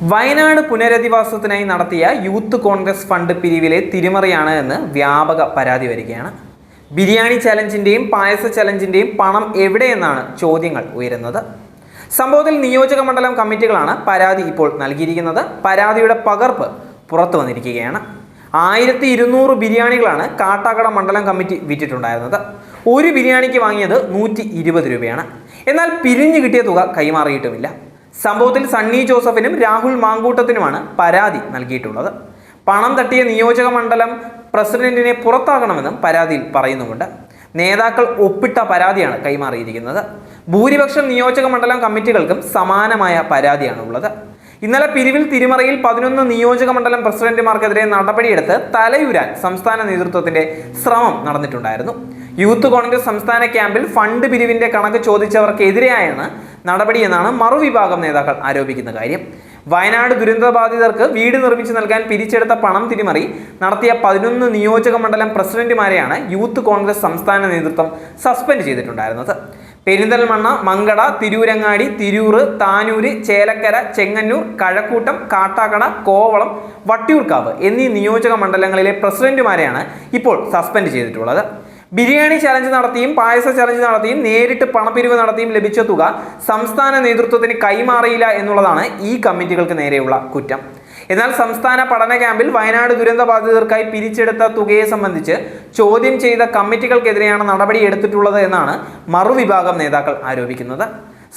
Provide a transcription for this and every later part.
വയനാട് പുനരധിവാസത്തിനായി നടത്തിയ youth Congress fund പിരിവിലെ തിരിമറിയാണ് എന്ന് വ്യാപക പരാതി വരികയാണ്. ബിരിയാണി ചലഞ്ചിന്റെയും പായസ ചലഞ്ചിന്റെയും പണം എവിടെയെന്നാണ് ചോദ്യങ്ങൾ ഉയരുന്നത്. സംഭവത്തിൽ നിയോജക മണ്ഡലം കമ്മിറ്റികളാണ് പരാതി ഇപ്പോൾ നൽകിയിരിക്കുന്നത്. പരാതിയുടെ പകർപ്പ് പുറത്തു വന്നിരിക്കുകയാണ്. ആയിരത്തി ഇരുന്നൂറ് ബിരിയാണികളാണ് കാട്ടാക്കട മണ്ഡലം കമ്മിറ്റി വിറ്റിട്ടുണ്ടായിരുന്നത്. ഒരു ബിരിയാണിക്ക് വാങ്ങിയത് നൂറ്റി രൂപയാണ്. എന്നാൽ പിരിഞ്ഞു കിട്ടിയ തുക കൈമാറിയിട്ടുമില്ല. സംഭവത്തിൽ സണ്ണി ജോസഫിനും രാഹുൽ മാങ്കൂട്ടത്തിനുമാണ് പരാതി നൽകിയിട്ടുള്ളത്. പണം തട്ടിയ നിയോജക മണ്ഡലം പ്രസിഡന്റിനെ പുറത്താക്കണമെന്നും പരാതിയിൽ പറയുന്നുമുണ്ട്. നേതാക്കൾ ഒപ്പിട്ട പരാതിയാണ് കൈമാറിയിരിക്കുന്നത്. ഭൂരിപക്ഷം നിയോജക മണ്ഡലം കമ്മിറ്റികൾക്കും സമാനമായ പരാതിയാണ് ഉള്ളത് ഇന്നലെ പിരിവിൽ തിരുമറയിൽ പതിനൊന്ന് നിയോജക മണ്ഡലം പ്രസിഡന്റുമാർക്കെതിരെ നടപടിയെടുത്ത് തലയുരാൻ സംസ്ഥാന നേതൃത്വത്തിന്റെ ശ്രമം നടന്നിട്ടുണ്ടായിരുന്നു. യൂത്ത് കോൺഗ്രസ് സംസ്ഥാന ക്യാമ്പിൽ ഫണ്ട് പിരിവിന്റെ കണക്ക് ചോദിച്ചവർക്കെതിരെയാണ് നടപടിയെന്നാണ് മറുവിഭാഗം നേതാക്കൾ ആരോപിക്കുന്ന കാര്യം. വയനാട് ദുരന്തബാധിതർക്ക് വീട് നിർമ്മിച്ചു നൽകാൻ പിരിച്ചെടുത്ത പണം തിരിമറി നടത്തിയ പതിനൊന്ന് നിയോജക മണ്ഡലം പ്രസിഡന്റുമാരെയാണ് യൂത്ത് കോൺഗ്രസ് സംസ്ഥാന നേതൃത്വം സസ്പെൻഡ് ചെയ്തിട്ടുണ്ടായിരുന്നത്. പെരിന്തൽമണ്ണ മങ്കട തിരൂരങ്ങാടി തിരൂർ താനൂര് ചേലക്കര ചെങ്ങന്നൂർ കഴക്കൂട്ടം കാട്ടാക്കട കോവളം വട്ടിയൂർക്കാവ് എന്നീ നിയോജക മണ്ഡലങ്ങളിലെ പ്രസിഡന്റുമാരെയാണ് ഇപ്പോൾ സസ്പെൻഡ് ചെയ്തിട്ടുള്ളത്. ബിരിയാണി ചലഞ്ച് നടത്തിയും പായസ ചലഞ്ച് നടത്തിയും നേരിട്ട് പണപ്പിരിവ് നടത്തിയും ലഭിച്ച തുക സംസ്ഥാന നേതൃത്വത്തിന് കൈമാറിയില്ല എന്നുള്ളതാണ് ഈ കമ്മിറ്റികൾക്ക് നേരെയുള്ള കുറ്റം. എന്നാൽ സംസ്ഥാന പഠന ക്യാമ്പിൽ വയനാട് ദുരന്ത ബാധിതർക്കായി പിരിച്ചെടുത്ത തുകയെ സംബന്ധിച്ച് ചോദ്യം ചെയ്ത കമ്മിറ്റികൾക്കെതിരെയാണ് നടപടി എടുത്തിട്ടുള്ളത് എന്നാണ് മറുവിഭാഗം നേതാക്കൾ ആരോപിക്കുന്നത്.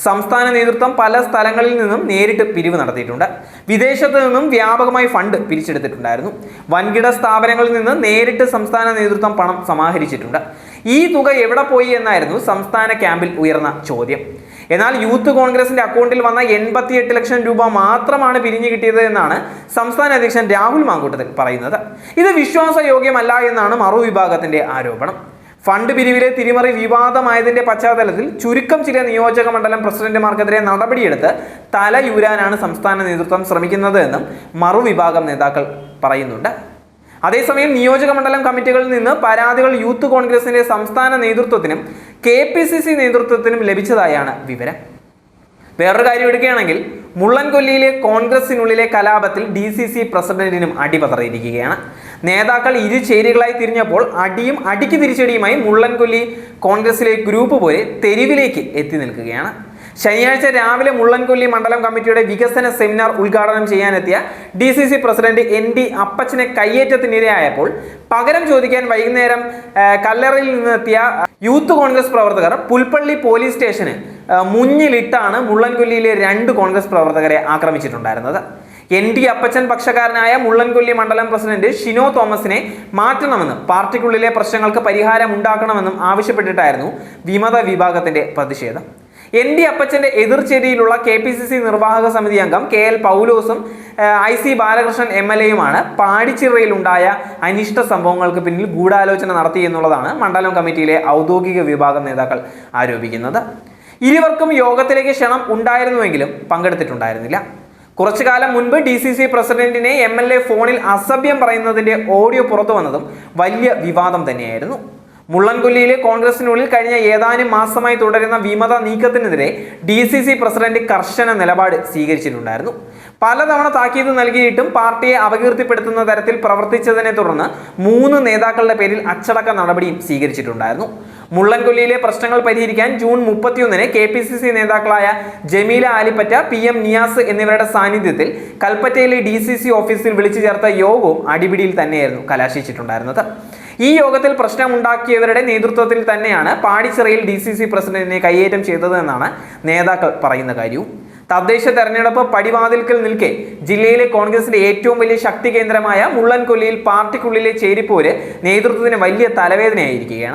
സംസ്ഥാന നേതൃത്വം പല സ്ഥലങ്ങളിൽ നിന്നും നേരിട്ട് പിരിവ് നടത്തിയിട്ടുണ്ട്. വിദേശത്ത് നിന്നും വ്യാപകമായി ഫണ്ട് പിരിച്ചെടുത്തിട്ടുണ്ടായിരുന്നു. വൻകിട സ്ഥാപനങ്ങളിൽ നിന്ന് നേരിട്ട് സംസ്ഥാന നേതൃത്വം പണം സമാഹരിച്ചിട്ടുണ്ട്. ഈ തുക എവിടെ പോയി എന്നായിരുന്നു സംസ്ഥാന ക്യാമ്പിൽ ഉയർന്ന ചോദ്യം. എന്നാൽ യൂത്ത് കോൺഗ്രസിന്റെ അക്കൗണ്ടിൽ വന്ന എൺപത്തിയെട്ട് ലക്ഷം രൂപ മാത്രമാണ് പിരിഞ്ഞു കിട്ടിയത് എന്നാണ് സംസ്ഥാന അധ്യക്ഷൻ രാഹുൽ മാങ്കൂട്ടത്തിൽ പറയുന്നത്. ഇത് വിശ്വാസയോഗ്യമല്ല എന്നാണ് മറുവിഭാഗത്തിന്റെ ആരോപണം. ഫണ്ട് പിരിവിലെ തിരിമറി വിവാദമായതിന്റെ പശ്ചാത്തലത്തിൽ ചുരുക്കം ചില നിയോജക മണ്ഡലം പ്രസിഡന്റുമാർക്കെതിരെ നടപടിയെടുത്ത് തലയൂരാനാണ് സംസ്ഥാന നേതൃത്വം ശ്രമിക്കുന്നത് എന്നും മറുവിഭാഗം നേതാക്കൾ പറയുന്നുണ്ട്. അതേസമയം നിയോജക മണ്ഡലം കമ്മിറ്റികളിൽ നിന്ന് പരാതികൾ യൂത്ത് കോൺഗ്രസിന്റെ സംസ്ഥാന നേതൃത്വത്തിനും കെ പി സി സി നേതൃത്വത്തിനും ലഭിച്ചതായാണ് വിവരം. വേറൊരു കാര്യം എടുക്കുകയാണെങ്കിൽ മുള്ളൻകൊല്ലിയിലെ കോൺഗ്രസിനുള്ളിലെ കലാപത്തിൽ ഡി സി സി പ്രസിഡന്റിനും അടിപതറിയിരിക്കുകയാണ്. നേതാക്കൾ ഇരു ചേരികളായി തിരിഞ്ഞപ്പോൾ അടിയും അടിക്ക് തിരിച്ചടിയുമായി മുള്ളൻകൊല്ലി കോൺഗ്രസിലെ ഗ്രൂപ്പ് പോലെ തെരുവിലേക്ക് എത്തി നിൽക്കുകയാണ്. ശനിയാഴ്ച രാവിലെ മുള്ളൻകൊല്ലി മണ്ഡലം കമ്മിറ്റിയുടെ വികസന സെമിനാർ ഉദ്ഘാടനം ചെയ്യാനെത്തിയ D C C president N D അപ്പച്ചനെ കയ്യേറ്റത്തിനിരയായപ്പോൾ പകരം ചോദിക്കാൻ വൈകുന്നേരം കല്ലറയിൽ നിന്നെത്തിയ യൂത്ത് കോൺഗ്രസ് പ്രവർത്തകർ പുൽപ്പള്ളി പോലീസ് സ്റ്റേഷന് മുന്നിലിട്ടാണ് മുള്ളൻകൊല്ലിയിലെ രണ്ട് കോൺഗ്രസ് പ്രവർത്തകരെ ആക്രമിച്ചിട്ടുണ്ടായിരുന്നത്. എൻ ഡി അപ്പച്ചൻ പക്ഷക്കാരനായ മുള്ളൻകൊല്ലി മണ്ഡലം പ്രസിഡന്റ് ഷിനോ തോമസിനെ മാറ്റണമെന്നും പാർട്ടിക്കുള്ളിലെ പ്രശ്നങ്ങൾക്ക് പരിഹാരം ഉണ്ടാക്കണമെന്നും ആവശ്യപ്പെട്ടിട്ടായിരുന്നു വിമത വിഭാഗത്തിന്റെ പ്രതിഷേധം. എൻ ഡി അപ്പച്ചന്റെ എതിർചേരിയിലുള്ള കെ പി സി സി നിർവാഹക സമിതി അംഗം കെ എൽ പൗലോസും I C Balakrishnan M L എയുമാണ് പാടിച്ചിറയിലുണ്ടായ അനിഷ്ട സംഭവങ്ങൾക്ക് പിന്നിൽ ഗൂഢാലോചന നടത്തി എന്നുള്ളതാണ് മണ്ഡലം കമ്മിറ്റിയിലെ ഔദ്യോഗിക വിഭാഗം നേതാക്കൾ ആരോപിക്കുന്നത്. ഇരുവർക്കും യോഗത്തിലേക്ക് ക്ഷണം ഉണ്ടായിരുന്നുവെങ്കിലും പങ്കെടുത്തിട്ടുണ്ടായിരുന്നില്ല. കുറച്ചു കാലം മുൻപ് ഡി സി സി പ്രസിഡന്റിനെ എം എൽ എ ഫോണിൽ അസഭ്യം പറയുന്നതിന്റെ ഓഡിയോ പുറത്തു വന്നതും വലിയ വിവാദം തന്നെയായിരുന്നു. മുള്ളൻകൊല്ലിയിലെ കോൺഗ്രസിനുള്ളിൽ കഴിഞ്ഞ ഏതാനും മാസമായി തുടരുന്ന വിമത നീക്കത്തിനെതിരെ ഡി സി സി പ്രസിഡന്റ് കർശന നിലപാട് സ്വീകരിച്ചിട്ടുണ്ടായിരുന്നു. പലതവണ താക്കീത് നൽകിയിട്ടും പാർട്ടിയെ അപകീർത്തിപ്പെടുത്തുന്ന തരത്തിൽ പ്രവർത്തിച്ചതിനെ തുടർന്ന് മൂന്ന് നേതാക്കളുടെ പേരിൽ അച്ചടക്ക നടപടിയും സ്വീകരിച്ചിട്ടുണ്ടായിരുന്നു. മുള്ളൻകൊല്ലിയിലെ പ്രശ്നങ്ങൾ പരിഹരിക്കാൻ ജൂൺ മുപ്പത്തിയൊന്നിന് കെ പി സി സി നേതാക്കളായ ജമീല ആലിപ്പറ്റ പി എം നിയാസ് എന്നിവരുടെ സാന്നിധ്യത്തിൽ കൽപ്പറ്റയിലെ ഡി സി സി ഓഫീസിൽ വിളിച്ചു ചേർത്ത യോഗവും അടിപിടിയിൽ തന്നെയായിരുന്നു കലാശിച്ചിട്ടുണ്ടായിരുന്നത്. ഈ യോഗത്തിൽ പ്രശ്നമുണ്ടാക്കിയവരുടെ നേതൃത്വത്തിൽ തന്നെയാണ് പാടിച്ചിറയിൽ ഡി സി സി പ്രസിഡന്റിനെ കയ്യേറ്റം ചെയ്തതെന്നാണ് നേതാക്കൾ പറയുന്ന കാര്യവും. തദ്ദേശ തെരഞ്ഞെടുപ്പ് പടിവാതിൽക്കൽ നിൽക്കെ ജില്ലയിലെ കോൺഗ്രസിന്റെ ഏറ്റവും വലിയ ശക്തി കേന്ദ്രമായ മുള്ളൻകൊല്ലിയിൽ പാർട്ടിക്കുള്ളിലെ ചേരിപ്പോര് നേതൃത്വത്തിന് വലിയ തലവേദനയായിരിക്കുകയാണ്.